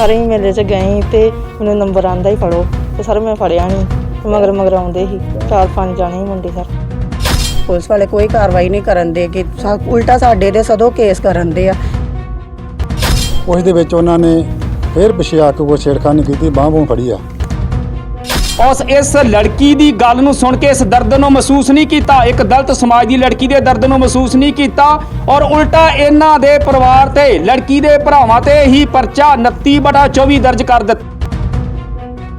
ਸਾਰੇ ਹੀ ਮੇਲੇ 'ਚ ਗਏ ਤੇ ਮੈਨੂੰ ਨੰਬਰ ਆਂਦਾ ਹੀ ਫੜੋ। ਤੇ ਸਰ ਮੈਂ ਫੜਿਆ ਨਹੀਂ ਤੇ ਮਗਰ ਮਗਰ ਆਉਂਦੇ ਸੀ। ਚਾਰ ਪੰਜ ਜਾਣੇ ਸੀ ਮੁੰਡੇ ਸਰ। ਪੁਲਿਸ ਵਾਲੇ ਕੋਈ ਕਾਰਵਾਈ ਨਹੀਂ ਕਰਨ ਦੇ ਕਿ ਉਲਟਾ ਸਾਡੇ ਦੇ ਸਦੋਂ ਕੇਸ ਕਰਨ ਦੇ ਆ। ਉਸ ਦੇ ਵਿੱਚ ਉਹਨਾਂ ਨੇ ਫਿਰ ਪਿੱਛੇ ਆ ਕੇ ਛੇੜਖਾਨੀ ਕੀਤੀ ਬਾਂਹ ਬੂਹ ਫੜੀ ਆ। ਉਸ ਇਸ ਲੜਕੀ ਦੀ ਗੱਲ ਨੂੰ ਸੁਣ ਕੇ ਇਸ ਦਰਦ ਨੂੰ ਮਹਿਸੂਸ ਨਹੀਂ ਕੀਤਾ, ਇੱਕ ਦਲਿਤ ਸਮਾਜ ਦੀ ਲੜਕੀ ਦੇ ਦਰਦ ਨੂੰ ਮਹਿਸੂਸ ਨਹੀਂ ਕੀਤਾ ਔਰ ਉਲਟਾ ਇਹਨਾਂ ਦੇ ਪਰਿਵਾਰ ਤੇ, ਲੜਕੀ ਦੇ ਭਰਾਵਾਂ ਤੇ ਹੀ ਪਰਚਾ 29/24 ਦਰਜ ਕਰ ਦਿੱਤਾ।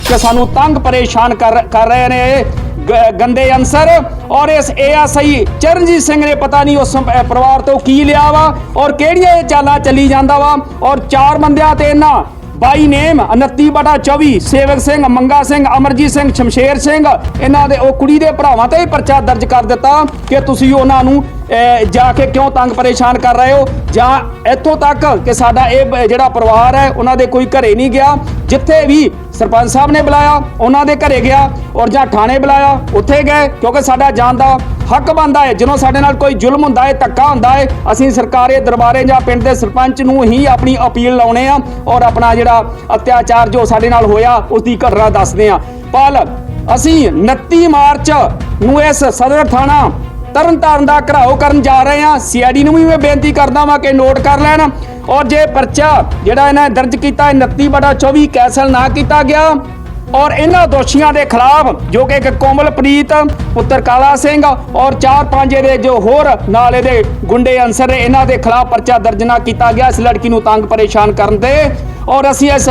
ਕਿ ਸਾਨੂੰ ਤੰਗ ਪਰੇਸ਼ਾਨ ਕਰ ਕਰ ਰਹੇ ਨੇ ਇਹ ਗੰਦੇ ਅਨਸਰ ਔਰ ਇਸ ਏਐਸਆਈ ਚਰਨਜੀਤ ਸਿੰਘ ਨੇ ਪਤਾ ਨਹੀਂ ਉਸ ਪਰਿਵਾਰ ਤੋਂ ਕੀ ਲਿਆ ਵਾ ਔਰ ਕਿਹੜੀਆਂ ਇਹ ਚਾਲਾਂ ਚੱਲੀ ਜਾਂਦਾ ਵਾ ਔਰ ਚਾਰ ਬੰਦਿਆਂ ਤੇ ਇਹਨਾਂ ਬਾਈ ਨੇਮ 29 ਬਟਾ 24 ਸੇਵਕ ਸਿੰਘ, ਮੰਗਾ ਸਿੰਘ, ਅਮਰਜੀਤ ਸਿੰਘ, ਸ਼ਮਸ਼ੇਰ ਸਿੰਘ। ਇਹਨਾਂ ਦੇ ਉਹ ਕੁੜੀ ਦੇ ਭਰਾਵਾਂ ਤੇ ਹੀ ਪਰਚਾ ਦਰਜ ਕਰ ਦਿੱਤਾ ਕਿ ਤੁਸੀਂ ਉਹਨਾਂ ਨੂੰ ਜਾ ਕੇ ਕਿਉਂ ਤੰਗ ਪਰੇਸ਼ਾਨ ਕਰ ਰਹੇ ਹੋ? ਜਾਂ ਇੱਥੋਂ ਤੱਕ ਕਿ ਸਾਡਾ ਇਹ ਜਿਹੜਾ ਪਰਿਵਾਰ ਹੈ, ਉਹਨਾਂ ਦੇ ਕੋਈ ਘਰੇ ਨਹੀਂ ਗਿਆ। ਜਿੱਥੇ ਵੀ ਸਰਪੰਚ ਸਾਹਿਬ ਨੇ ਬੁਲਾਇਆ, ਉਹਨਾਂ ਦੇ ਘਰੇ ਗਿਆ। ਔਰ ਜਾਂ ਥਾਣੇ ਬੁਲਾਇਆ, ਉੱਥੇ ਗਏ, ਕਿਉਂਕਿ ਸਾਡਾ ਜਾਣ ਦਾ ਹੱਕ ਬਣਦਾ ਹੈ। ਜਦੋਂ ਸਾਡੇ ਨਾਲ ਕੋਈ ਜ਼ੁਲਮ ਹੁੰਦਾ ਹੈ, ਧੱਕਾ ਹੁੰਦਾ ਹੈ, ਅਸੀਂ ਸਰਕਾਰੀ ਦਰਬਾਰੇ ਜਾਂ ਪਿੰਡ ਦੇ ਸਰਪੰਚ ਨੂੰ ਹੀ ਆਪਣੀ ਅਪੀਲ ਲਾਉਣੇ ਆ ਔਰ ਆਪਣਾ ਜਿਹੜਾ ਅਤਿਆਚਾਰ ਜੋ ਸਾਡੇ ਨਾਲ ਹੋਇਆ ਉਸ ਦੀ ਘਟਨਾ ਦੱਸਦੇ ਆ ਪਰ ਅਸੀਂ 29 ਮਾਰਚ ਨੂੰ ਇਸ ਸਦਰ ਥਾਣਾ ਤਰਨਤਾਰਨ ਦਾ ਘਰਾਓ ਕਰਨ ਜਾ ਰਹੇ ਹਾਂ। ਸੀਆਈਡੀ ਨੂੰ ਵੀ ਮੈਂ ਬੇਨਤੀ ਕਰਦਾ ਵਾਂ ਕਿ ਨੋਟ ਕਰ ਲੈਣ। ਔਰ ਜੇ ਪਰਚਾ ਜਿਹੜਾ ਇਹਨਾਂ ਨੇ ਦਰਜ ਕੀਤਾ ਹੈ 29 ਬਟਾ 24 ਕੈਸਲ ਨਾ ਕੀਤਾ ਗਿਆ ਔਰ ਇਹਨਾਂ ਦੋਸ਼ੀਆਂ ਦੇ ਖਿਲਾਫ ਜੋ ਕਿ ਇੱਕ ਕੋਮਲਪ੍ਰੀਤ, ਪੁੱਤਰ ਕਾਲਾ ਸਿੰਘ ਔਰ ਚਾਰ ਪੰਜ ਇਹਦੇ ਜੋ ਹੋਰ ਨਾਲ ਇਹਦੇ ਗੁੰਡੇ ਅਨਸਰ ਨੇ, ਇਹਨਾਂ ਦੇ ਖਿਲਾਫ ਪਰਚਾ ਦਰਜ ਕੀਤਾ ਗਿਆ। ਇਸ ਲੜਕੀ ਨੂੰ ਤੰਗ ਪਰੇਸ਼ਾਨ ਕਰਨ ਦੇ ਔਰ ਅਸੀਂ ਇਸ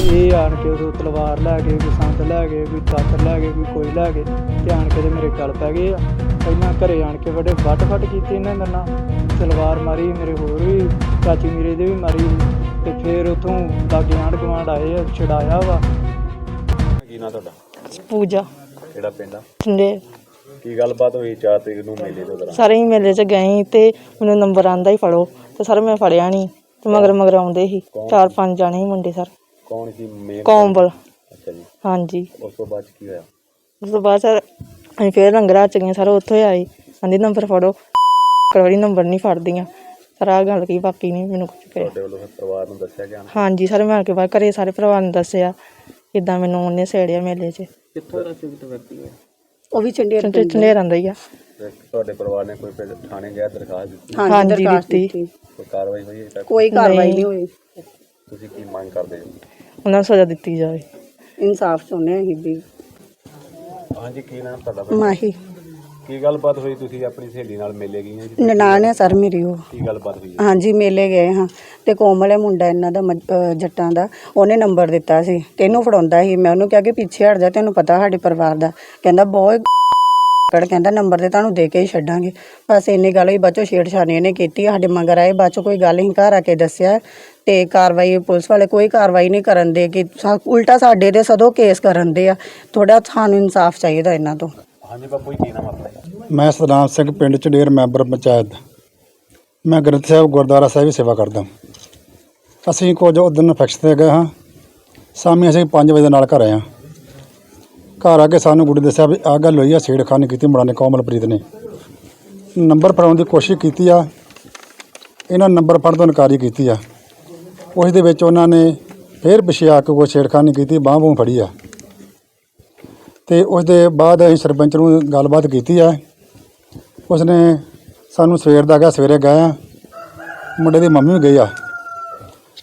ਇਹ ਆਣ ਕੇ ਉਦੋਂ ਤਲਵਾਰ ਲੈ ਕੇ ਕੋਈ ਸੰਦ ਲੈ ਕੇ ਕੋਈ ਦਾਤਰ ਲੈ ਕੇ ਕੋਈ ਕੋਈ ਲੈ ਕੇ ਤੇ ਆਣ ਕੇ ਤੇ ਮੇਰੇ ਗਲ ਪੈ ਗਏ ਆ। ਪਹਿਲਾਂ ਘਰੇ ਆਣ ਕੇ ਬੜੇ ਵੱਟ ਫੱਟ ਕੀਤੇ ਇਹਨਾਂ ਮੇਰੇ ਨਾਲ। ਤਲਵਾਰ ਮਾਰੀ, ਮੇਰੇ ਹੋਰ ਵੀ, ਚਾਚੀ ਮੇਰੇ ਦੇ ਵੀ ਮਾਰੀ। ਤੇ ਫਿਰ ਉਥੋਂ ਲਾਗੇ ਆਂਢ ਗੁਆਂਢ ਆਏ ਆ ਛਡਾਇਆ ਵਾ। ਕੀ ਨਾਂ ਤੁਹਾਡਾ? ਪੂਜਾ। ਕਿਹੜਾ ਪਿੰਡ ਆ? ਕੀ ਗੱਲਬਾਤ ਹੋਈ ਚਾਰ ਤਰੀਕ ਨੂੰ ਮੇਲੇ ਦੇ ਦੌਰਾਨ? ਸਾਰੇ ਹੀ ਮੇਲੇ 'ਚ ਗਏ ਤੇ ਮੈਨੂੰ ਨੰਬਰ ਆਂਦਾ ਹੀ ਫੜੋ ਤੇ ਸਰ ਮੈਂ ਫੜਿਆ ਨਹੀਂ ਤੇ ਮਗਰ ਮਗਰ ਆਉਂਦੇ ਸੀ। ਚਾਰ ਪੰਜ ਜਾਣੇ ਸੀ ਮੁੰਡੇ ਸਰ। ਕੌਣ ਸੀ ਮੇਨ ਕੋਂਬਲ ਅੱਛਾ ਜੀ। ਹਾਂਜੀ। ਉਸ ਤੋਂ ਬਾਅਦ 'ਚ ਕੀ ਹੋਇਆ? ਉਸ ਤੋਂ ਬਾਅਦ ਸਰ ਅਸੀਂ ਫੇਰ ਲੰਗਰਾਂ ਚ ਗਏ ਸਰ ਉੱਥੋਂ ਹੀ ਆਏ। ਕਹਿੰਦੀ ਨੰਬਰ ਫੜੋ। ਕਰਵੜੀ ਨੰਬਰ ਨਹੀਂ ਫੜਦੀਆਂ। ਸਰ ਆਹ ਗੱਲ ਕੀ ਬਾਕੀ ਨਹੀਂ ਮੈਨੂੰ ਕੁਝ ਕਹੇ। ਤੁਹਾਡੇ ਵੱਲੋਂ ਫਿਰ ਪਰਿਵਾਰ ਨੂੰ ਦੱਸਿਆ ਗਿਆ ਨਾ? ਹਾਂਜੀ ਸਰ ਮੈਂ ਆ ਕੇ ਬਾਅਦ ਘਰੇ ਸਾਰੇ ਪਰਿਵਾਰ ਨੂੰ ਦੱਸਿਆ ਕਿਦਾਂ ਮੈਨੂੰ ਉਹਨੇ ਸੇੜਿਆ ਮੇਲੇ 'ਚ। ਉਹ ਵੀ ਚੰਡੀਗੜ੍ਹ ਚੰਡੇ ਚੰਡੇਰਾਂ ਦਾ ਹੀ ਆ। ਤੇ ਤੁਹਾਡੇ ਪਰਿਵਾਰ ਨੇ ਕੋਈ ਫਿਰ ਥਾਣੇ ਗਿਆ ਦਰਖਾਸਤ ਦਿੱਤੀ? ਹਾਂਜੀ, ਦਰਖਾਸਤ ਦਿੱਤੀ। ਕੋਈ ਕਾਰਵਾਈ ਹੋਈ ਹੈ? ਤੱਕ ਕੋਈ ਕਾਰਵਾਈ ਨਹੀਂ। ਹੋਈ। ਤੁਸੀਂ ਕੀ ਮੰਗ ਕਰਦੇ ਹੋ? ਉਹਨਾਂ ਨੂੰ ਸਜ਼ਾ ਦਿੱਤੀ ਜਾਵੇ। ਇਨਸਾਫ ਚਾਹੁੰਦੇ ਹਾਂ ਅਸੀਂ ਵੀ। ਹਾਂਜੀ ਕੀ ਨਾਮ ਤੁਹਾਡਾ? ਮਾਹੀ। ਕੀ ਗੱਲਬਾਤ ਹੋਈ ਤੁਸੀਂ ਆਪਣੀ ਸਹੇਲੀ ਨਾਲ ਮੇਲੇ ਗਈਆਂ ਜੀ? ਨਨਾਣ ਹੈ ਸਰ ਮੇਰੀ ਉਹ। ਕੀ ਗੱਲਬਾਤ ਹੋਈ? ਹੈ? ਹਾਂਜੀ ਮੇਲੇ ਗਏ ਹਾਂ। ਤੇ ਕੋਮਲ ਹੈ ਮੁੰਡਾ ਇਹਨਾਂ ਦਾ ਮੱਝ- ਅਹ ਜੱਟਾਂ ਦਾ ਉਹਨੇ ਨੰਬਰ ਦਿੱਤਾ ਸੀ। ਤੇ ਇਹਨੂੰ ਫੜਾਉਂਦਾ ਸੀ। ਮੈਂ ਉਹਨੂੰ ਕਿਹਾ ਕਿ ਪਿੱਛੇ ਹਟ ਜਾ ਤੈਨੂੰ ਪਤਾ ਸਾਡੇ ਪਰਿਵਾਰ ਦਾ। ਕਹਿੰਦਾ ਬਹੁਤ ਕੜ ਕਹਿੰਦਾ ਨੰਬਰ ਤੇ ਤੁਹਾਨੂੰ ਦੇ ਕੇ ਹੀ ਛੱਡਾਂਗੇ। ਬਸ ਇੰਨੀ ਗੱਲ ਹੋਈ ਬੱਚੋ ਛੇੜਛਾਣੀ ਇਹਨੇ ਕੀਤੀ। ਸਾਡੇ ਮਗਰ ਆਏ ਬਾਅਦ 'ਚੋਂ ਕੋਈ ਗੱਲ ਹੀ ਘਰ ਆ ਕੇ ਦੱਸਿਆ। ਤੇ ਕਾਰਵਾਈ ਪੁਲਿਸ ਵਾਲੇ ਕੋਈ ਕਾਰਵਾਈ ਨਹੀਂ ਕਰਨ ਦੇ ਕਿ ਸਾ- ਉਲਟਾ ਸਾਡੇ ਦੇ ਸਦੋਂ ਕੇਸ ਕਰਨ ਦੇ ਆ। ਥੋੜਾ ਸਾਨੂੰ ਇਨਸਾਫ ਚਾਹੀਦਾ ਇਹਨਾਂ ਤੋਂ। ਹਾਂਜੀ ਬਾਪੂ ਜੀ, ਕੀ ਨਾਮ ਆਪਣਾ? ਮੈਂ ਸਤਨਾਮ ਸਿੰਘ ਪਿੰਡ ਚੜੇਰ ਮੈਂਬਰ ਪੰਚਾਇਤ। ਮੈਂ ਗ੍ਰੰਥ ਸਾਹਿਬ, ਗੁਰਦੁਆਰਾ ਸਾਹਿਬ ਦੀ ਸੇਵਾ ਕਰਦਾ ਅਸੀਂ ਕੁਝ ਉਹ ਦਿਨ ਫੈਕਸ ਤੇ ਗਏ ਹਾਂ। ਸ਼ਾਮੀ ਅਸੀਂ 5 ਵਜੇ ਦੇ ਨਾਲ ਘਰ ਆਏ ਹਾਂ। ਘਰ ਆ ਕੇ ਸਾਨੂੰ ਗੁੱਡੀ ਦੱਸਿਆ ਵੀ ਆ ਗੱਲ ਹੋਈ ਆ ਛੇੜਖਾਨੀ ਕੀਤੀ ਮੁੰਡਾ ਨੇ, ਕੋਮਲਪ੍ਰੀਤ ਨੇ। ਨੰਬਰ ਫੜਾਉਣ ਦੀ ਕੋਸ਼ਿਸ਼ ਕੀਤੀ ਆ। ਇਹਨਾਂ ਨੰਬਰ ਫੜਨ ਤੋਂ ਇਨਕਾਰੀ ਕੀਤੀ ਆ। ਉਸ ਦੇ ਵਿੱਚ ਉਹਨਾਂ ਨੇ ਫਿਰ ਪਿੱਛੇ ਆ ਕੇ ਕੋਈ ਛੇੜਖਾਨੀ ਕੀਤੀ ਬਾਂਹ ਬੂੰਹ ਫੜੀ ਆ। ਤੇ ਉਸ ਦੇ ਬਾਅਦ ਅਸੀਂ ਸਰਪੰਚ ਨੂੰ ਗੱਲਬਾਤ ਕੀਤੀ ਆ। ਉਸਨੇ ਸਾਨੂੰ ਸਵੇਰ ਦਾ ਗਿਆ ਸਵੇਰੇ ਗਏ ਮੁੰਡੇ ਦੀ ਮੰਮੀ ਵੀ ਗਈ ਆ।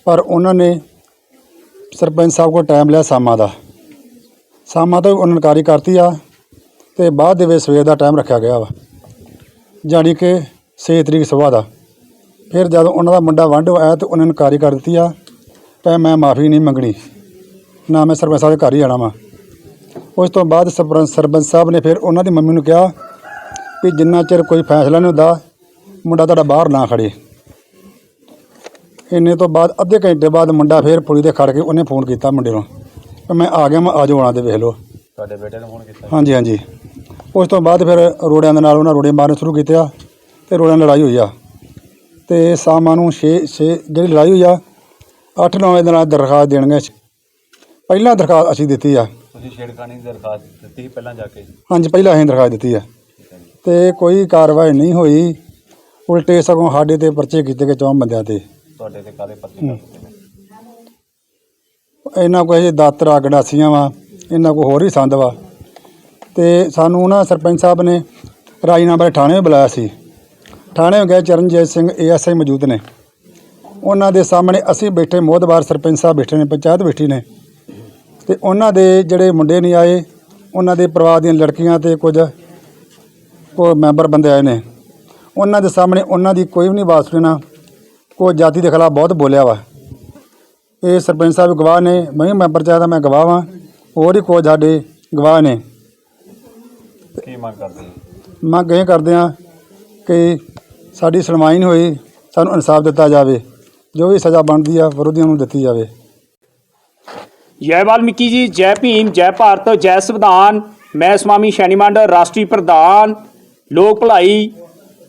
ਪਰ ਉਹਨਾਂ ਨੇ ਸਰਪੰਚ ਸਾਹਿਬ ਕੋਲ ਟਾਈਮ ਲਿਆ ਸ਼ਾਮਾਂ ਦਾ। ਸ਼ਾਮਾਂ ਤੋਂ ਉਹਨਾਂ ਇਨਕਾਰੀ ਕਰਤੀ ਆ ਤੇ ਬਾਅਦ ਦੇ ਵਿੱਚ ਸਵੇਰ ਦਾ ਟਾਈਮ ਰੱਖਿਆ ਗਿਆ ਵਾ। ਜਾਣੀ ਕਿ 6 ਤਰੀਕ ਸਵੇਰ ਦਾ। ਫਿਰ ਜਦੋਂ ਉਹਨਾਂ ਦਾ ਮੁੰਡਾ ਵੰਡ ਆਇਆ ਤੇ ਉਹਨਾਂ ਨੇ ਇਨਕਾਰੀ ਕਰ ਦਿੱਤੀ ਆ ਤੇ ਮੈਂ ਮਾਫੀ ਨਹੀਂ ਮੰਗਣੀ। ਨਾ ਮੈਂ ਸਰਪੰਚ ਸਾਹਿਬ ਦੇ ਘਰ ਹੀ ਜਾਣਾ ਵਾ। ਉਸ ਤੋਂ ਬਾਅਦ ਸਰਪੰਚ ਸਰਪੰਚ ਸਾਹਿਬ ਨੇ ਫਿਰ ਉਹਨਾਂ ਦੀ ਮੰਮੀ ਨੂੰ ਕਿਹਾ ਵੀ ਜਿੰਨਾ ਚਿਰ ਕੋਈ ਫੈਸਲਾ ਨਹੀਂ ਹੁੰਦਾ ਮੁੰਡਾ ਤੁਹਾਡਾ ਬਾਹਰ ਨਾ ਖੜੇ ਇੰਨੇ ਤੋਂ ਬਾਅਦ ਅੱਧੇ ਘੰਟੇ ਬਾਅਦ ਮੁੰਡਾ ਫਿਰ ਪੁਲੀ ਤੇ ਖੜ ਕੇ ਉਹਨੇ ਫੋਨ ਕੀਤਾ ਮੁੰਡੇ ਨੂੰ ਮੈਂ ਆ ਗਿਆ ਮੈਂ ਆ ਜਾਓ ਆਉਣਾ ਤੇ ਵੇਖ ਲਓ। ਤੁਹਾਡੇ ਬੇਟੇ ਨੇ ਫੋਨ ਕੀਤਾ? ਹਾਂਜੀ ਹਾਂਜੀ। ਉਸ ਤੋਂ ਬਾਅਦ ਫਿਰ ਰੋੜਿਆਂ ਦੇ ਨਾਲ ਉਹਨਾਂ ਰੋੜੇ ਮਾਰਨੇ ਸ਼ੁਰੂ ਕੀਤੇ ਆ ਤੇ ਰੋੜਿਆਂ ਨਾਲ ਲੜਾਈ ਹੋਈ ਆ। ਤੇ ਸ਼ਾਮਾਂ ਨੂੰ 6 6 ਜਿਹੜੀ ਲੜਾਈ ਹੋਈ ਆ 8-9 ਵਜੇ ਦੇ ਨਾਲ ਦਰਖਾਸਤ ਦੇਣਗੇ। ਪਹਿਲਾਂ ਦਰਖਾਸਤ ਅਸੀਂ ਦਿੱਤੀ ਆ। ਤੁਸੀਂ ਛੇੜਖਾਨੀ ਦੀ ਦਰਖਾਸਤ ਦਿੱਤੀ ਸੀ ਪਹਿਲਾਂ ਜਾ ਕੇ? ਹਾਂਜੀ ਪਹਿਲਾਂ ਅਸੀਂ ਦਰਖਾਸਤ ਦਿੱਤੀ ਆ। ਤੇ ਕੋਈ ਕਾਰਵਾਈ ਨਹੀਂ ਹੋਈ। ਉਲਟੇ ਸਗੋਂ ਸਾਡੇ ਤੇ ਪਰਚੇ ਕੀਤੇ ਗਏ ਚੌਂ ਬੰਦਿਆਂ ਤੇ। ਤੁਹਾਡੇ ਤੇ ਕਾਦੇ ਪੱਤੇ ਕਰ ਦਿੱਤੇ ਨੇ ਇਹਨਾਂ ਕੋਲ ਇਹ ਦਾਤਰਾ ਗੰਡਾਸੀਆਂ ਵਾ ਇਹਨਾਂ ਕੋਲ ਹੋਰ ਵੀ ਸੰਦ ਵਾ। ਤੇ ਸਾਨੂੰ ਨਾ ਸਰਪੰਚ ਸਾਹਿਬ ਨੇ ਰਾਜੀਨਾਮੇ ਥਾਣੇ ਬੁਲਾਇਆ ਸੀ। ਥਾਣੇ ਗਏ ਚਰਨਜੀਤ ਸਿੰਘ ਏਐਸਆਈ ਮੌਜੂਦ ਨੇ। ਉਹਨਾਂ ਦੇ ਸਾਹਮਣੇ ਅਸੀਂ ਬੈਠੇ ਮੋਹਦਵਾਰ ਸਰਪੰਚ ਸਾਹਿਬ ਬੈਠੇ ਨੇ ਪੰਚਾਇਤ ਬੈਠੀ ਨੇ। ਤੇ ਉਹਨਾਂ ਦੇ ਜਿਹੜੇ ਮੁੰਡੇ ਨਹੀਂ ਆਏ ਉਹਨਾਂ ਦੇ ਪਰਿਵਾਰ ਦੀਆਂ ਲੜਕੀਆਂ ਤੇ ਕੁਝ ਕੋ ਮੈਂਬਰ ਬੰਦੇ ਆਏ ਨੇ। ਉਹਨਾਂ ਦੇ ਸਾਹਮਣੇ ਉਹਨਾਂ ਦੀ ਕੋਈ ਵੀ ਨਹੀਂ ਬਾਤ ਸੁਣਨਾ। ਕੋਈ ਜਾਤੀ ਦੇ ਖਿਲਾਫ ਬਹੁਤ ਬੋਲਿਆ ਵਾ। ਇਹ ਸਰਪੰਚ ਸਾਹਿਬ ਗਵਾਹ ਨੇ ਮੈਂ ਵੀ ਮੈਂਬਰ ਚਾਹਦਾ ਮੈਂ ਗਵਾਹ ਵਾਂ। ਹੋਰ ਹੀ ਕੋਈ ਸਾਡੇ ਗਵਾਹ ਨੇ। ਕੀ ਮੰਗ ਕਰਦੇ ਮੰਗ ਇਹ ਕਰਦੇ ਹਾਂ ਕਿ ਸਾਡੀ ਸੁਣਵਾਈ ਨਹੀਂ ਹੋਈ ਸਾਨੂੰ ਇਨਸਾਫ ਦਿੱਤਾ ਜਾਵੇ। ਜੋ ਵੀ ਸਜ਼ਾ ਬਣਦੀ ਆ ਵਿਰੋਧੀਆਂ ਨੂੰ ਦਿੱਤੀ ਜਾਵੇ। ਜੈ ਵਾਲਮੀਕੀ ਜੀ, ਜੈ ਭੀਮ, ਜੈ ਭਾਰਤ, ਜੈ ਸੰਵਿਧਾਨ। ਮੈਂ ਸਵਾਮੀ ਸ਼ੈਨੀਮੰਡ ਰਾਸ਼ਟਰੀ ਪ੍ਰਧਾਨ। ਲੋਕ ਭਲਾਈ,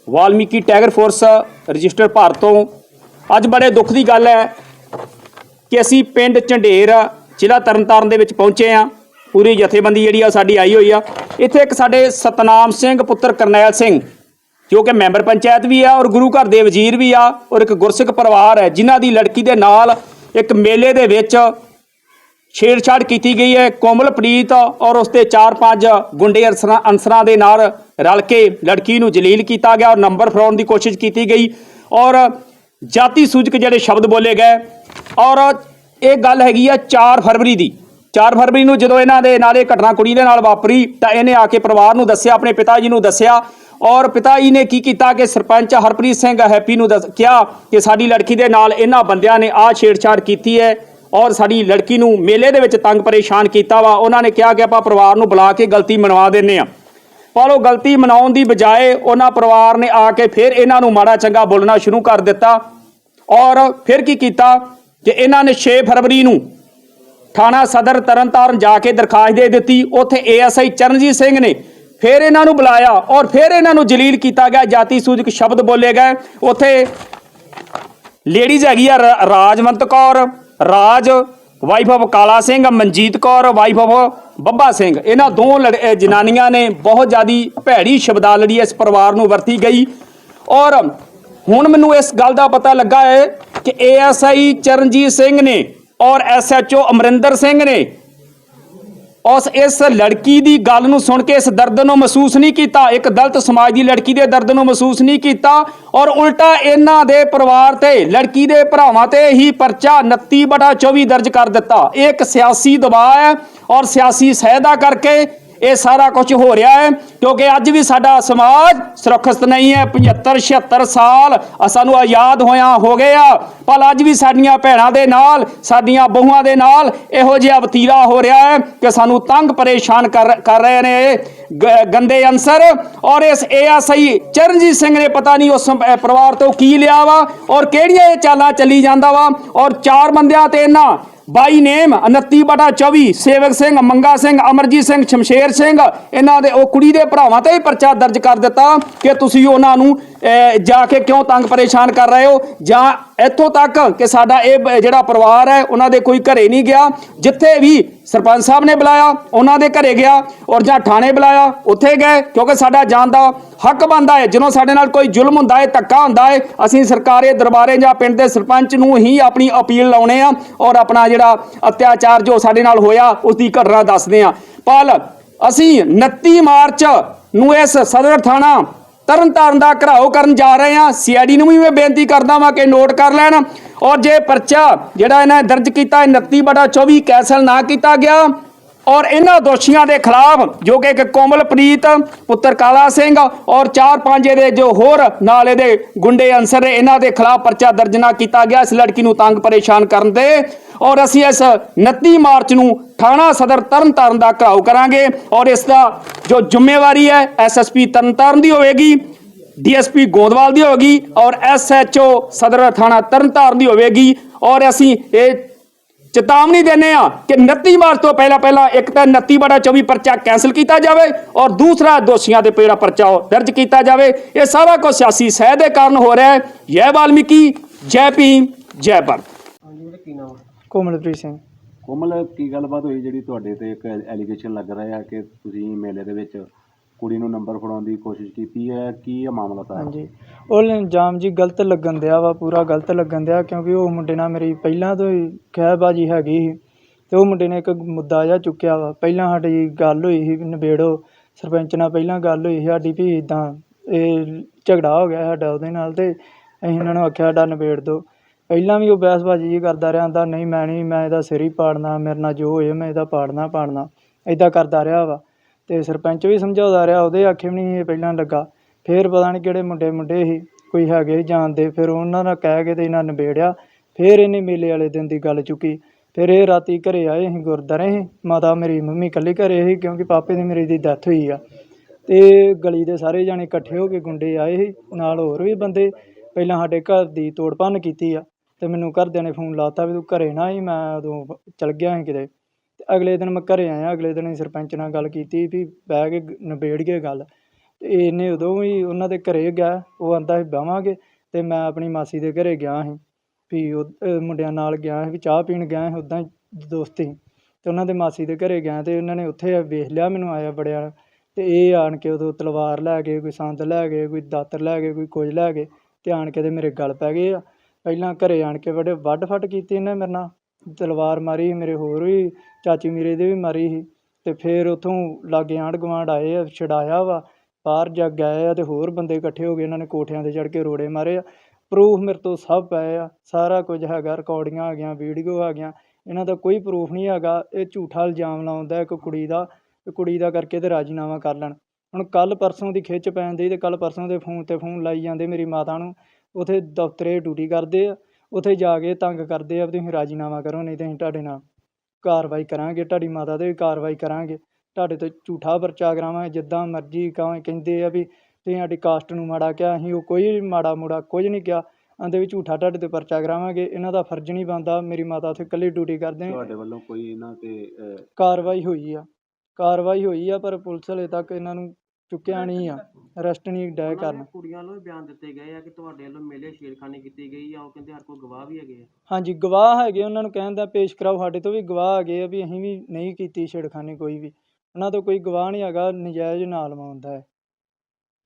Valmiki tiger force, register Bharat. ਤੋਂ ਅੱਜ ਬੜੇ ਦੁੱਖ ਦੀ ਗੱਲ ਹੈ ਕਿ ਅਸੀਂ ਪਿੰਡ ਝੰਡੇਰ, ਜ਼ਿਲ੍ਹਾ ਤਰਨਤਾਰਨ ਦੇ ਵਿੱਚ ਪਹੁੰਚੇ ਆ ਪੂਰੀ ਜਥੇਬੰਦੀ ਜਿਹੜੀ ਆ ਸਾਡੀ ਆਈ ਹੋਈ ਆ। ਇੱਥੇ ਇੱਕ ਸਾਡੇ ਸਤਨਾਮ ਸਿੰਘ ਪੁੱਤਰ ਕਰਨੈਲ ਸਿੰਘ, ਜੋ ਕਿ ਮੈਂਬਰ ਪੰਚਾਇਤ ਵੀ ਆ ਔਰ ਗੁਰੂ ਘਰ ਦੇ ਵਜ਼ੀਰ ਵੀ ਆ ਔਰ ਇੱਕ ਗੁਰਸਿੱਖ ਪਰਿਵਾਰ ਹੈ, ਜਿਨ੍ਹਾਂ ਦੀ ਲੜਕੀ ਦੇ ਨਾਲ ਇੱਕ ਮੇਲੇ ਦੇ ਵਿੱਚ ਛੇੜਛਾੜ ਕੀਤੀ ਗਈ ਹੈ। ਕੋਮਲਪ੍ਰੀਤ ਔਰ ਉਸਦੇ 4-5 ਗੁੰਡੇ ਅਨਸਰਾਂ ਅਨਸਰਾਂ ਦੇ ਨਾਲ ਰਲ ਕੇ ਲੜਕੀ ਨੂੰ ਜਲੀਲ ਕੀਤਾ ਗਿਆ ਔਰ ਨੰਬਰ ਫਰਾਉਣ ਦੀ ਕੋਸ਼ਿਸ਼ ਕੀਤੀ ਗਈ। ਔਰ ਜਾਤੀ ਸੂਚਕ ਜਿਹੜੇ ਸ਼ਬਦ ਬੋਲੇ ਗਏ। ਔਰ ਇਹ ਗੱਲ ਹੈਗੀ ਆ 4 ਫਰਵਰੀ ਦੀ। 4 ਫਰਵਰੀ ਨੂੰ ਜਦੋਂ ਇਹਨਾਂ ਦੇ ਨਾਲ ਇਹ ਘਟਨਾ ਕੁੜੀ ਦੇ ਨਾਲ ਵਾਪਰੀ ਤਾਂ ਇਹਨੇ ਆ ਕੇ ਪਰਿਵਾਰ ਨੂੰ ਦੱਸਿਆ, ਆਪਣੇ ਪਿਤਾ ਜੀ ਨੂੰ ਦੱਸਿਆ। ਔਰ ਪਿਤਾ ਜੀ ਨੇ ਕੀ ਕੀਤਾ ਕਿ ਸਰਪੰਚ ਹਰਪ੍ਰੀਤ ਸਿੰਘ ਹੈਪੀ ਨੂੰ ਦੱਸ ਕਿਹਾ ਕਿ ਸਾਡੀ ਲੜਕੀ ਦੇ ਨਾਲ ਇਹਨਾਂ ਬੰਦਿਆਂ ਨੇ ਆਹ ਛੇੜਛਾੜ ਕੀਤੀ ਹੈ। ਔਰ ਸਾਡੀ ਲੜਕੀ ਨੂੰ ਮੇਲੇ ਦੇ ਵਿੱਚ ਤੰਗ ਪਰੇਸ਼ਾਨ ਕੀਤਾ ਵਾ। ਉਹਨਾਂ ਨੇ ਕਿਹਾ ਕਿ ਆਪਾਂ ਪਰਿਵਾਰ ਨੂੰ ਬੁਲਾ ਕੇ ਗਲਤੀ ਮਨਵਾ ਦਿੰਨੇ ਆ। ਪਰ ਉਹ ਗਲਤੀ ਮਨਾਉਣ ਦੀ ਬਜਾਏ ਉਹਨਾਂ ਪਰਿਵਾਰ ਨੇ ਆ ਕੇ ਫਿਰ ਇਹਨਾਂ ਨੂੰ ਮਾੜਾ ਚੰਗਾ ਬੋਲਣਾ ਸ਼ੁਰੂ ਕਰ ਦਿੱਤਾ। ਔਰ ਫਿਰ ਕੀ ਕੀਤਾ ਕਿ ਇਹਨਾਂ ਨੇ 6 ਫਰਵਰੀ ਨੂੰ ਥਾਣਾ ਸਦਰ ਤਰਨਤਾਰਨ ਜਾ ਕੇ ਦਰਖਾਸਤ ਦੇ ਦਿੱਤੀ। ਉੱਥੇ ਏਐਸਆਈ ਚਰਨਜੀਤ ਸਿੰਘ ਨੇ ਫਿਰ ਇਹਨਾਂ ਨੂੰ ਬੁਲਾਇਆ ਔਰ ਫਿਰ ਇਹਨਾਂ ਨੂੰ ਜਲੀਲ ਕੀਤਾ ਗਿਆ। ਜਾਤੀ ਸੂਚਕ ਸ਼ਬਦ ਬੋਲੇ ਗਏ। ਉੱਥੇ ਲੇਡੀਜ਼ ਹੈਗੀ ਆ ਰ- Rajwant Kaur Raj wife of Kala Singh, Manjit Kaur wife of Babba Singh. ਇਹਨਾਂ ਦੋ ਲੜ- ਜਨਾਨੀਆਂ ਨੇ ਬਹੁਤ ਜ਼ਿਆਦੀ ਭੈੜੀ ਸ਼ਬਦਾਲੜੀ ਇਸ ਪਰਿਵਾਰ ਨੂੰ ਵਰਤੀ ਗਈ। ਔਰ ਹੁਣ ਮੈਨੂੰ ਇਸ ਗੱਲ ਦਾ ਪਤਾ ਲੱਗਾ ਹੈ ਕਿ ਏਐਸਆਈ ਚਰਨਜੀਤ ਸਿੰਘ ਨੇ ਔਰ ਐਸਐਚਓ ਅਮਰਿੰਦਰ ਸਿੰਘ ਨੇ ਉਸ ਇਸ ਲੜਕੀ ਦੀ ਗੱਲ ਨੂੰ ਸੁਣ ਕੇ ਇਸ ਦਰਦ ਨੂੰ ਮਹਿਸੂਸ ਨਹੀਂ ਕੀਤਾ, ਇੱਕ ਦਲਤ ਸਮਾਜ ਦੀ ਲੜਕੀ ਦੇ ਦਰਦ ਨੂੰ ਮਹਿਸੂਸ ਨਹੀਂ ਕੀਤਾ ਔਰ ਉਲਟਾ ਇਹਨਾਂ ਦੇ ਪਰਿਵਾਰ ਤੇ, ਲੜਕੀ ਦੇ ਭਰਾਵਾਂ ਤੇ ਹੀ ਪਰਚਾ 29 ਬਟਾ 24 ਦਰਜ ਕਰ ਦਿੱਤਾ। ਇਹ ਇੱਕ ਸਿਆਸੀ ਦਬਾਅ ਹੈ ਔਰ ਸਿਆਸੀ ਸਹਿਦਾ ਕਰਕੇ ਇਹ ਸਾਰਾ ਕੁਝ ਹੋ ਰਿਹਾ ਹੈ, ਕਿਉਂਕਿ ਅੱਜ ਵੀ ਸਾਡਾ ਸਮਾਜ ਸੁਰੱਖਿਅਤ ਨਹੀਂ ਹੈ। 75 76 ਸਾਲ ਸਾਨੂੰ ਆਜ਼ਾਦ ਹੋਇਆ ਹੋ ਗਏ ਆ, ਪਰ ਅੱਜ ਵੀ ਸਾਡੀਆਂ ਭੈਣਾਂ ਦੇ ਨਾਲ, ਸਾਡੀਆਂ ਬਹੂਆਂ ਦੇ ਨਾਲ ਇਹੋ ਜਿਹਾ ਵਤੀਰਾ ਹੋ ਰਿਹਾ ਹੈ ਕਿ ਸਾਨੂੰ ਤੰਗ ਪਰੇਸ਼ਾਨ ਕਰ ਕਰ ਰਹੇ ਨੇ ਗੰਦੇ ਅਨਸਰ ਔਰ ਇਸ ਏਐਸਆਈ ਚਰਨਜੀਤ ਸਿੰਘ ਨੇ ਪਤਾ ਨਹੀਂ ਉਸ ਪਰਿਵਾਰ ਤੋਂ ਕੀ ਲਿਆ ਵਾ, ਔਰ ਕਿਹੜੀਆਂ ਇਹ ਚਾਲਾਂ ਚੱਲੀ ਜਾਂਦਾ ਵਾ, ਔਰ ਚਾਰ ਬੰਦਿਆਂ ਤੇ ਇਹਨਾਂ ਬਾਈ ਨੇਮ 29 ਬਟਾ 24 ਸੇਵਕ ਸਿੰਘ, ਮੰਗਾ ਸਿੰਘ, ਅਮਰਜੀਤ ਸਿੰਘ, ਸ਼ਮਸ਼ੇਰ ਸਿੰਘ। ਇਹਨਾਂ ਦੇ ਉਹ ਕੁੜੀ ਦੇ ਭਰਾਵਾਂ ਤੇ ਹੀ ਪਰਚਾ ਦਰਜ ਕਰ ਦਿੱਤਾ ਕਿ ਤੁਸੀਂ ਉਹਨਾਂ ਨੂੰ ਜਾ ਕੇ ਕਿਉਂ ਤੰਗ ਪਰੇਸ਼ਾਨ ਕਰ ਰਹੇ ਹੋ? ਜਾਂ ਇੱਥੋਂ ਤੱਕ ਕਿ ਸਾਡਾ ਇਹ ਜਿਹੜਾ ਪਰਿਵਾਰ ਹੈ, ਉਹਨਾਂ ਦੇ ਕੋਈ ਘਰੇ ਨਹੀਂ ਗਿਆ। ਜਿੱਥੇ ਵੀ ਸਰਪੰਚ ਸਾਹਿਬ ਨੇ ਬੁਲਾਇਆ, ਉਹਨਾਂ ਦੇ ਘਰੇ ਗਿਆ ਔਰ ਜਾਂ ਥਾਣੇ ਬੁਲਾਇਆ, ਉੱਥੇ ਗਏ, ਕਿਉਂਕਿ ਸਾਡਾ ਜਾਣ ਦਾ ਹੱਕ ਬਣਦਾ ਹੈ। ਜਦੋਂ ਸਾਡੇ ਨਾਲ ਕੋਈ ਜ਼ੁਲਮ ਹੁੰਦਾ ਹੈ, ਧੱਕਾ ਹੁੰਦਾ ਹੈ, ਅਸੀਂ ਸਰਕਾਰੀ ਦਰਬਾਰੇ ਜਾਂ ਪਿੰਡ ਦੇ ਸਰਪੰਚ ਨੂੰ ਹੀ ਆਪਣੀ ਅਪੀਲ ਲਾਉਣੇ ਆ ਔਰ ਆਪਣਾ ਜਿਹੜਾ ਅਤਿਆਚਾਰ ਜੋ ਸਾਡੇ ਨਾਲ ਹੋਇਆ ਉਸ ਦੀ ਘਟਨਾ ਦੱਸਦੇ ਆ ਪਰ ਅਸੀਂ 29 ਮਾਰਚ ਨੂੰ ਇਸ ਸਦਰ ਥਾਣਾ ਤਰਨਤਾਰਨ ਦਾ ਘਰਾਓ ਕਰਨ ਜਾ ਰਹੇ ਹਾਂ। ਸੀਆਈਡੀ ਨੂੰ ਵੀ ਮੈਂ ਬੇਨਤੀ ਕਰਦਾ ਵਾਂ ਕਿ ਨੋਟ ਕਰ ਲੈਣ। ਔਰ ਜੇ ਪਰਚਾ ਜਿਹੜਾ ਇਹਨਾਂ ਦਰਜ ਕੀਤਾ ਹੈ 29 ਬਟਾ 24 ਕੈਂਸਲ ਨਾ ਕੀਤਾ ਗਿਆ ਔਰ ਇਹਨਾਂ ਦੋਸ਼ੀਆਂ ਦੇ ਖਿਲਾਫ ਜੋ ਕਿ ਇੱਕ ਕੋਮਲਪ੍ਰੀਤ ਪੁੱਤਰ ਕਾਲਾ ਸਿੰਘ ਔਰ ਚਾਰ ਪੰਜ ਇਹਦੇ ਜੋ ਹੋਰ ਨਾਲ ਇਹਦੇ ਗੁੰਡੇ ਅਨਸਰ ਨੇ, ਇਹਨਾਂ ਦੇ ਖਿਲਾਫ ਪਰਚਾ ਦਰਜ ਨਾ ਕੀਤਾ ਗਿਆ। ਇਸ ਲੜਕੀ ਨੂੰ ਤੰਗ ਪਰੇਸ਼ਾਨ ਕਰਨ ਦੇ ਔਰ ਅਸੀਂ ਇਸ 29 ਮਾਰਚ ਨੂੰ ਥਾਣਾ ਸਦਰ ਤਰਨਤਾਰਨ ਦਾ ਘਰਾਓ ਕਰਾਂਗੇ ਔਰ ਇਸ ਦਾ ਜੋ ਜ਼ਿੰਮੇਵਾਰੀ ਹੈ ਐਸਐਸਪੀ ਤਰਨਤਾਰਨ ਦੀ ਹੋਵੇਗੀ ਡੀਐਸਪੀ ਗੋਦਵਾਲ ਦੀ ਹੋਵੇਗੀ ਔਰ ਐਸਐਚਓ ਸਦਰ ਥਾਣਾ ਤਰਨਤਾਰਨ ਦੀ ਹੋਵੇਗੀ ਔਰ ਅਸੀਂ ਇਹ ਚੇਤਾਵਨੀ ਦਿੰਦੇ ਆ ਕਿ 29 ਮਾਰਚ ਤੋਂ ਪਹਿਲਾਂ ਪਹਿਲਾਂ ਇੱਕ ਤਾਂ 29 ਬੜਾ 24 ਪਰਚਾ ਕੈਨਸਲ ਕੀਤਾ ਜਾਵੇ ਔਰ ਦੂਸਰਾ ਦੋਸ਼ੀਆਂ ਦੇ ਪੇੜਾ ਪਰਚਾ ਉਹ ਦਰਜ ਕੀਤਾ ਜਾਵੇ। ਇਹ ਸਾਰਾ ਕੁਝ ਸਿਆਸੀ ਸਹਿ ਦੇ ਕਾਰਨ ਹੋ ਰਿਹਾ ਹੈ। ਜੈ ਵਾਲਮੀਕੀ ਜੈ ਭੀਮ ਜੈ ਭਾਰਤ। ਕੋਮਲਪ੍ਰੀਤ ਸਿੰਘ। ਕੋਮਲ ਕੀ ਗੱਲਬਾਤ ਹੋਈ ਜਿਹੜੀ ਤੁਹਾਡੇ ਤੇ ਇੱਕ ਐਲੀਗੇਸ਼ਨ ਲੱਗ ਰਿਹਾ ਹੈ ਕਿ ਤੁਸੀਂ ਮੇਲੇ ਦੇ ਵਿੱਚ ਕੁੜੀ ਨੂੰ ਨੰਬਰ ਫੜਾਉਣ ਦੀ ਕੋਸ਼ਿਸ਼ ਕੀਤੀ ਹੈ, ਕੀ ਇਹ ਮਾਮਲਾ ਤਾਂ ਹਾਂਜੀ। ਉਹ ਇਲਜ਼ਾਮ ਜੀ ਗਲਤ ਲੱਗਣ ਦਿਆ ਵਾ, ਪੂਰਾ ਗਲਤ ਲੱਗਣ ਦਿਆ, ਕਿਉਂਕਿ ਉਹ ਮੁੰਡੇ ਨਾਲ ਮੇਰੀ ਪਹਿਲਾਂ ਤੋਂ ਹੀ ਖਹਿਬਾਜੀ ਹੈਗੀ ਸੀ ਤੇ ਉਹ ਮੁੰਡੇ ਨੇ ਇੱਕ ਮੁੱਦਾ ਜਿਹਾ ਚੁੱਕਿਆ ਵਾ। ਪਹਿਲਾਂ ਸਾਡੀ ਗੱਲ ਹੋਈ ਸੀ ਵੀ ਨਿਬੇੜੋ, ਸਰਪੰਚ ਨਾਲ ਪਹਿਲਾਂ ਗੱਲ ਹੋਈ ਸੀ, ਸਾਡੀ ਵੀ ਇਦਾਂ ਇਹ ਝਗੜਾ ਹੋ ਗਿਆ ਸਾਡਾ ਉਹਦੇ ਨਾਲ ਤੇ ਅਸੀਂ ਉਹਨਾਂ ਨੂੰ ਆਖਿਆ ਸਾਡਾ ਨਿਬੇੜ ਦਿਓ। ਪਹਿਲਾਂ ਵੀ ਉਹ ਬਹਿਸਬਾਜ਼ੀ ਜੀ ਕਰਦਾ ਰਿਹਾ ਆਂਦਾ ਨਹੀਂ, ਮੈਂ ਨਹੀਂ ਮੈਂ ਇਹਦਾ ਸਿਰ ਹੀ ਪਾੜਨਾ, ਮੇਰੇ ਨਾਲ ਜੋ ਹੋਏ ਮੈਂ ਇਹਦਾ ਪਾੜਨਾ ਪਾੜਨਾ। ਇਦਾਂ ਕਰਦਾ ਰਿਹਾ ਵਾ। ਅਤੇ ਸਰਪੰਚ ਵੀ ਸਮਝਾਉਂਦਾ ਰਿਹਾ, ਉਹਦੇ ਆਖੇ ਵੀ ਨਹੀਂ ਇਹ ਪਹਿਲਾਂ ਲੱਗਾ। ਫਿਰ ਪਤਾ ਨਹੀਂ ਕਿਹੜੇ ਮੁੰਡੇ ਮੁੰਡੇ ਸੀ, ਕੋਈ ਹੈਗੇ ਸੀ ਜਾਣਦੇ ਫਿਰ ਉਹਨਾਂ ਨਾਲ ਕਹਿ ਕੇ ਤੇ ਇਹਨਾਂ ਨਿਬੇੜਿਆ। ਫਿਰ ਇਹਨੇ ਮੇਲੇ ਵਾਲੇ ਦਿਨ ਦੀ ਗੱਲ ਚੁੱਕੀ। ਫਿਰ ਇਹ ਰਾਤੀ ਘਰੇ ਆਏ ਅਸੀਂ ਗੁਰਦੁਆਰੇ ਸੀ, ਮਾਤਾ ਮੇਰੀ ਮੰਮੀ ਇਕੱਲੀ ਘਰੇ ਸੀ, ਕਿਉਂਕਿ ਪਾਪੇ ਦੀ ਮੇਰੀ ਦੀ ਡੈਥ ਹੋਈ ਆ। ਤੇ ਗਲੀ ਦੇ ਸਾਰੇ ਜਾਣੇ ਇਕੱਠੇ ਹੋ ਕੇ ਗੁੰਡੇ ਆਏ ਸੀ, ਨਾਲ ਹੋਰ ਵੀ ਬੰਦੇ। ਪਹਿਲਾਂ ਸਾਡੇ ਘਰ ਦੀ ਤੋੜ ਭੰਨ ਕੀਤੀ ਆ, ਤੇ ਮੈਨੂੰ ਘਰਦਿਆਂ ਨੇ ਫੋਨ ਲਾਤਾ ਵੀ ਤੂੰ ਘਰੇ ਨਾ ਆਈ, ਮੈਂ ਉਦੋਂ ਚਲ ਗਿਆ ਸੀ ਕਿਤੇ। ਅਗਲੇ ਦਿਨ ਮੈਂ ਘਰੇ ਆਇਆ, ਅਗਲੇ ਦਿਨ ਹੀ ਸਰਪੰਚ ਨਾਲ ਗੱਲ ਕੀਤੀ ਵੀ ਬਹਿ ਕੇ ਗ- ਨਿਬੇੜੀਏ ਗੱਲ। ਤੇ ਇਹਨੇ ਉਦੋਂ ਵੀ ਉਹਨਾਂ ਦੇ ਘਰੇ ਗਿਆ, ਉਹ ਆਂਦਾ ਸੀ ਬਹਾਂਗੇ ਤੇ ਮੈਂ ਆਪਣੀ ਮਾਸੀ ਦੇ ਘਰੇ ਗਿਆ ਸੀ। ਵੀ ਉਹ, ਅਹ ਮੁੰਡਿਆਂ ਨਾਲ ਗਿਆ ਸੀ, ਵੀ ਚਾਹ ਪੀਣ ਗਿਆ ਸੀ ਉੱਦਾਂ ਹੀ ਦੋਸਤੀ ਤੇ ਉਹਨਾਂ ਦੇ ਮਾਸੀ ਦੇ ਘਰੇ ਗਿਆ ਤੇ ਉਹਨਾਂ ਨੇ ਉੱਥੇ ਵੇਖ ਲਿਆ ਮੈਨੂੰ ਆਇਆ ਬੜਿਆ ਤੇ ਇਹ ਆਣ ਕੇ ਉਦੋਂ ਤਲਵਾਰ ਲੈ ਗਏ, ਕੋਈ ਸੰਦ ਲੈ ਗਏ, ਕੋਈ ਦਾਤਰ ਲੈ ਗਏ, ਕੋਈ ਕੁਝ ਲੈ ਗਏ ਤੇ ਆਣ ਕੇ ਤੇ ਮੇਰੇ ਗਲ ਪੈ ਗਏ ਆ। ਪਹਿਲਾਂ ਘਰੇ ਆਣ ਕੇ ਬੜੇ ਵੱਢ ਫੱਟ ਕੀਤੀ ਇਹਨੇ ਮੇਰੇ ਨਾਲ। ਤਲਵਾਰ ਮਾਰੀ ਮੇਰੇ ਹੋਰ ਵੀ, ਚਾਚੀ ਮੇਰੇ ਦੇ ਵੀ ਮਾਰੀ ਸੀ। ਅਤੇ ਫਿਰ ਉੱਥੋਂ ਲਾਗੇ ਆਂਢ ਗੁਆਂਢ ਆਏ ਆ, ਛਡਾਇਆ ਵਾ, ਬਾਹਰ ਜਾ ਗਏ ਆ ਅਤੇ ਹੋਰ ਬੰਦੇ ਇਕੱਠੇ ਹੋ ਗਏ, ਇਹਨਾਂ ਨੇ ਕੋਠਿਆਂ ਤੇ ਚੜ੍ਹ ਕੇ ਰੋੜੇ ਮਾਰੇ ਆ। ਪ੍ਰੂਫ ਮੇਰੇ ਤੋਂ ਸਭ ਪਏ ਆ, ਸਾਰਾ ਕੁਝ ਹੈਗਾ ਰਿਕਾਰਡਿੰਗਾਂ ਆ ਗਈਆਂ ਵੀਡੀਓ ਆ ਗਈਆਂ, ਇਹਨਾਂ ਦਾ ਕੋਈ ਪ੍ਰੂਫ ਨਹੀਂ ਹੈਗਾ, ਇਹ ਝੂਠਾ ਇਲਜ਼ਾਮ ਲਾਉਂਦਾ ਇੱਕ ਕੁੜੀ ਦਾ ਕੁੜੀ ਦਾ ਕਰਕੇ ਤੇ ਰਾਜੀਨਾਮਾ ਕਰ ਲੈਣ। ਹੁਣ ਕੱਲ ਪਰਸੋਂ ਦੀ ਖਿੱਚ ਪੈਣ ਦੀ ਤੇ ਕੱਲ ਪਰਸੋਂ ਦੇ ਫੋਨ ਤੇ ਫੋਨ ਲਾਈ ਜਾਂਦੇ ਮੇਰੀ ਮਾਤਾ ਨੂੰ, ਉਥੇ ਦਫ਼ਤਰੇ ਡਿਊਟੀ ਕਰਦੇ ਆ। ਉਥੇ ਜਾ ਕੇ ਤੰਗ ਕਰਦੇ ਆ ਵੀ ਤੁਸੀਂ ਰਾਜੀਨਾਮਾ ਕਰੋ ਨਹੀਂ ਤੇ ਅਸੀਂ ਤੁਹਾਡੇ ਨਾਲ ਕਾਰਵਾਈ ਕਰਾਂਗੇ ਤੁਹਾਡੀ ਮਾਤਾ 'ਤੇ ਵੀ ਕਾਰਵਾਈ ਕਰਾਂਗੇ ਤੁਹਾਡੇ ਤੇ ਝੂਠਾ ਪਰਚਾ ਕਰਾਵਾਂਗੇ ਜਿੱਦਾਂ ਮਰਜ਼ੀ ਕਹਾਂ ਕਹਿੰਦੇ ਆ ਵੀ ਤੁਸੀਂ ਸਾਡੀ ਕਾਸਟ ਨੂੰ ਮਾੜਾ ਕਿਹਾ ਅਸੀਂ ਉਹ ਕੋਈ ਮਾੜਾ ਮੋੜਾ ਕੁਝ ਨਹੀਂ ਕਿਹਾ ਆਂਦੇ ਵੀ ਝੂਠਾ ਤੁਹਾਡੇ ਤੇ ਪਰਚਾ ਕਰਾਵਾਂਗੇ ਇਹਨਾਂ ਦਾ ਫਰਜ਼ ਨਹੀਂ ਬਣਦਾ ਮੇਰੀ ਮਾਤਾ ਉੱਥੇ ਇਕੱਲੀ ਡਿਊਟੀ ਕਰਦੇ ਆ। ਤੁਹਾਡੇ ਵੱਲੋਂ ਕੋਈ ਇਹਨਾਂ ਤੇ ਅਹ, ਕਾਰਵਾਈ ਹੋਈ ਆ ਕਾਰਵਾਈ ਹੋਈ ਆ ਪਰ ਪੁਲਿਸ ਹਲੇ ਤੱਕ ਇਹਨਾਂ ਨੂੰ ਚੁੱਕਿਆ ਨਹੀਂ ਆ ਅਰੈਸਟ ਨਹੀਂ ਡੈ ਕਰਨ। ਕੁੜੀਆਂ ਵੱਲੋਂ ਵੀ ਬਿਆਨ ਦਿੱਤੇ ਗਏ ਆ ਕਿ ਤੁਹਾਡੇ ਵੱਲੋਂ ਮੇਲੇ ਛੇੜਖਾਨੀ ਕੀਤੀ ਗਈ ਆ ਉਹ ਕਹਿੰਦੇ ਹਰ ਕੋਈ ਗਵਾਹ ਵੀ ਹੈਗੇ ਆ। ਹਾਂਜੀ ਗਵਾਹ ਹੈਗੇ ਉਹਨਾਂ ਨੂੰ ਕਹਿੰਦਾ ਪੇਸ਼ ਕਰਾਓ ਸਾਡੇ ਤੋਂ ਵੀ ਗਵਾਹ ਹੈਗੇ ਆ ਵੀ ਅਸੀਂ ਵੀ ਨਹੀਂ ਕੀਤੀ ਛੇੜਖਾਨੀ ਕੋਈ ਵੀ। ਉਹਨਾਂ ਤੋਂ ਕੋਈ ਗਵਾਹ ਨਹੀਂ ਹੈਗਾ ਨਜਾਇਜ਼ ਨਾਲ ਲਵਾਉਂਦਾ ਹੈ।